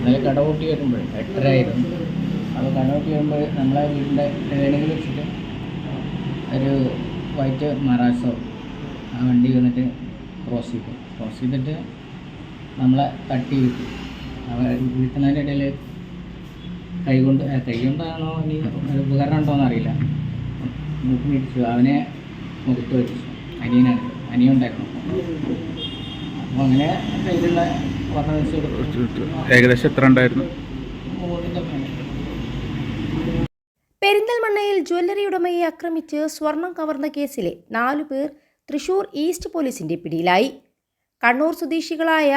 ഇന്നലെ കടകൂട്ടി വരുമ്പോൾ എട്ടരായിരുന്നു അപ്പോൾ കടകൂട്ടി വരുമ്പോൾ നമ്മളെ വീടിന്റെ ടേണിങ്ങിൽ വെച്ചിട്ട് ഒരു വൈറ്റ് മറാസോ ആ വണ്ടി വന്നിട്ട് ക്രോസ് ചെയ്തു. ക്രോസ് ചെയ്തിട്ട് നമ്മളെ തട്ടി വിട്ടു. അവ വീട്ടുന്നതിന്റെ ഇടയിൽ കൈ കൊണ്ട് ആ, കൈ കൊണ്ടാണോ ഇനി ഉപകരണം ഉണ്ടോയെന്ന് അറിയില്ല മുഖം ഇടിച്ചു അവനെ മുഖത്ത് വെച്ചു. അനിയനാണ് അനിയുണ്ടായിരുന്നു അപ്പോൾ അങ്ങനെ കയ്യിലുള്ള ഏകദേശം എത്ര ഉണ്ടായിരുന്നു? പെരിന്തൽമണ്ണയിൽ ജ്വല്ലറി ഉടമയെ ആക്രമിച്ച് സ്വർണം കവർന്ന കേസിലെ നാലു പേർ തൃശൂർ ഈസ്റ്റ് പോലീസിന്റെ പിടിയിലായി. കണ്ണൂർ സ്വദേശികളായ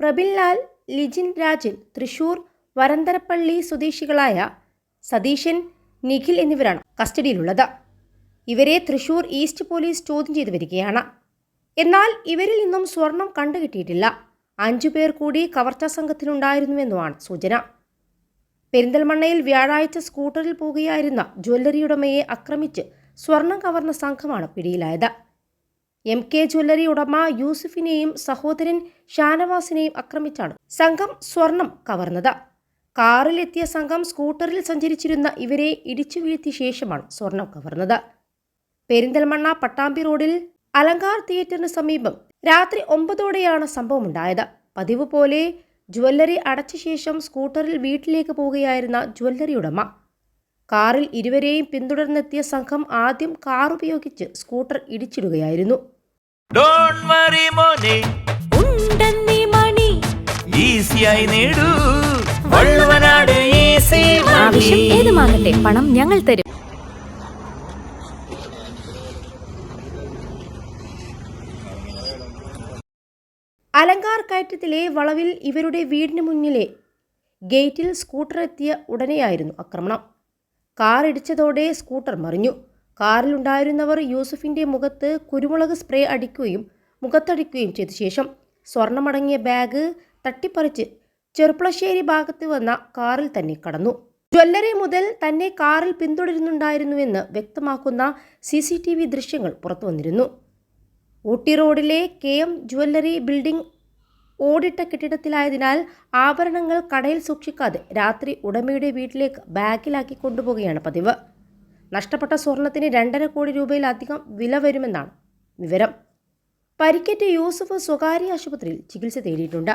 പ്രബിൻലാൽ ലിജിൻ രാജൻ തൃശൂർ വരന്തരപ്പള്ളി സ്വദേശികളായ സതീശൻ നിഖിൽ എന്നിവരാണ് കസ്റ്റഡിയിലുള്ളത്. ഇവരെ തൃശൂർ ഈസ്റ്റ് പോലീസ് ചോദ്യം ചെയ്തു വരികയാണ്. എന്നാൽ ഇവരിൽ നിന്നും സ്വർണം കണ്ടുകിട്ടിയിട്ടില്ല. അഞ്ചു പേർ കൂടി കവർച്ചാ സംഘത്തിലുണ്ടായിരുന്നുവെന്നുമാണ് സൂചന. പെരിന്തൽമണ്ണയിൽ വ്യാഴാഴ്ച സ്കൂട്ടറിൽ പോകുകയായിരുന്ന ജ്വല്ലറി ഉടമയെ ആക്രമിച്ച് സ്വർണം കവർന്ന സംഘമാണ് പിടിയിലായത്. എം കെ ജ്വല്ലറി ഉടമ യൂസുഫിനെയും സഹോദരൻ ഷാനവാസിനെയും ആക്രമിച്ചാണ് സംഘം സ്വർണം കവർന്നത്. കാറിലെത്തിയ സംഘം സ്കൂട്ടറിൽ സഞ്ചരിച്ചിരുന്ന ഇവരെ ഇടിച്ചു വീഴ്ത്തിയ ശേഷമാണ് സ്വർണം കവർന്നത്. പെരിന്തൽമണ്ണ പട്ടാമ്പി റോഡിൽ അലങ്കാർ തിയേറ്ററിന് സമീപം രാത്രി ഒമ്പതോടെയാണ് സംഭവമുണ്ടായത്. പതിവ് പോലെ ജ്വല്ലറി അടച്ച ശേഷം സ്കൂട്ടറിൽ വീട്ടിലേക്ക് പോവുകയായിരുന്ന ജ്വല്ലറി ഉടമ. കാറിൽ ഇരുവരെയും പിന്തുടർന്നെത്തിയ സംഘം ആദ്യം കാർ ഉപയോഗിച്ച് സ്കൂട്ടർ ഇടിച്ചിടുകയായിരുന്നു. ഡോണ്ട് വറി മോനെ. ഉണ്ടെന്നീ മണി. ഈസിയായി നേടൂ. വള്ളുവനാട് ഈസി ആവശ്യം ഏതുമാകട്ടെ പണം ഞങ്ങൾ തരും. അലങ്കാർ കയറ്റത്തിലെ വളവിൽ ഇവരുടെ വീടിന് മുന്നിലെ ഗേറ്റിൽ സ്കൂട്ടർ എത്തിയ ഉടനെയായിരുന്നു ആക്രമണം. കാർ ഇടിച്ചതോടെ സ്കൂട്ടർ മറിഞ്ഞു. കാറിലുണ്ടായിരുന്നവർ യൂസുഫിന്റെ മുഖത്ത് കുരുമുളക് സ്പ്രേ അടിക്കുകയും മുഖത്തടിക്കുകയും ചെയ്ത ശേഷം സ്വർണമടങ്ങിയ ബാഗ് തട്ടിപ്പറിച്ച് ചെറുപ്പളശ്ശേരി ഭാഗത്ത് വന്ന കാറിൽ തന്നെ കടന്നു. ജ്വല്ലറി മുതൽ തന്നെ കാറിൽ പിന്തുടരുന്നുണ്ടായിരുന്നുവെന്ന് വ്യക്തമാക്കുന്ന സി സി ടി വി ദൃശ്യങ്ങൾ പുറത്തു വന്നിരുന്നു. ഊട്ടി റോഡിലെ കെ എം ജ്വല്ലറി ബിൽഡിംഗ് ഓടിട്ട കെട്ടിടത്തിലായതിനാൽ ആഭരണങ്ങൾ കടയിൽ സൂക്ഷിക്കാതെ രാത്രി ഉടമയുടെ വീട്ടിലേക്ക് ബാഗിലാക്കി കൊണ്ടുപോവുകയാണ് പതിവ്. നഷ്ടപ്പെട്ട സ്വർണത്തിന് രണ്ടര കോടി രൂപയിലധികം വില വരുമെന്നാണ് വിവരം. പരിക്കേറ്റ യൂസഫ് സ്വകാര്യ ആശുപത്രിയിൽ ചികിത്സ തേടിയിട്ടുണ്ട്.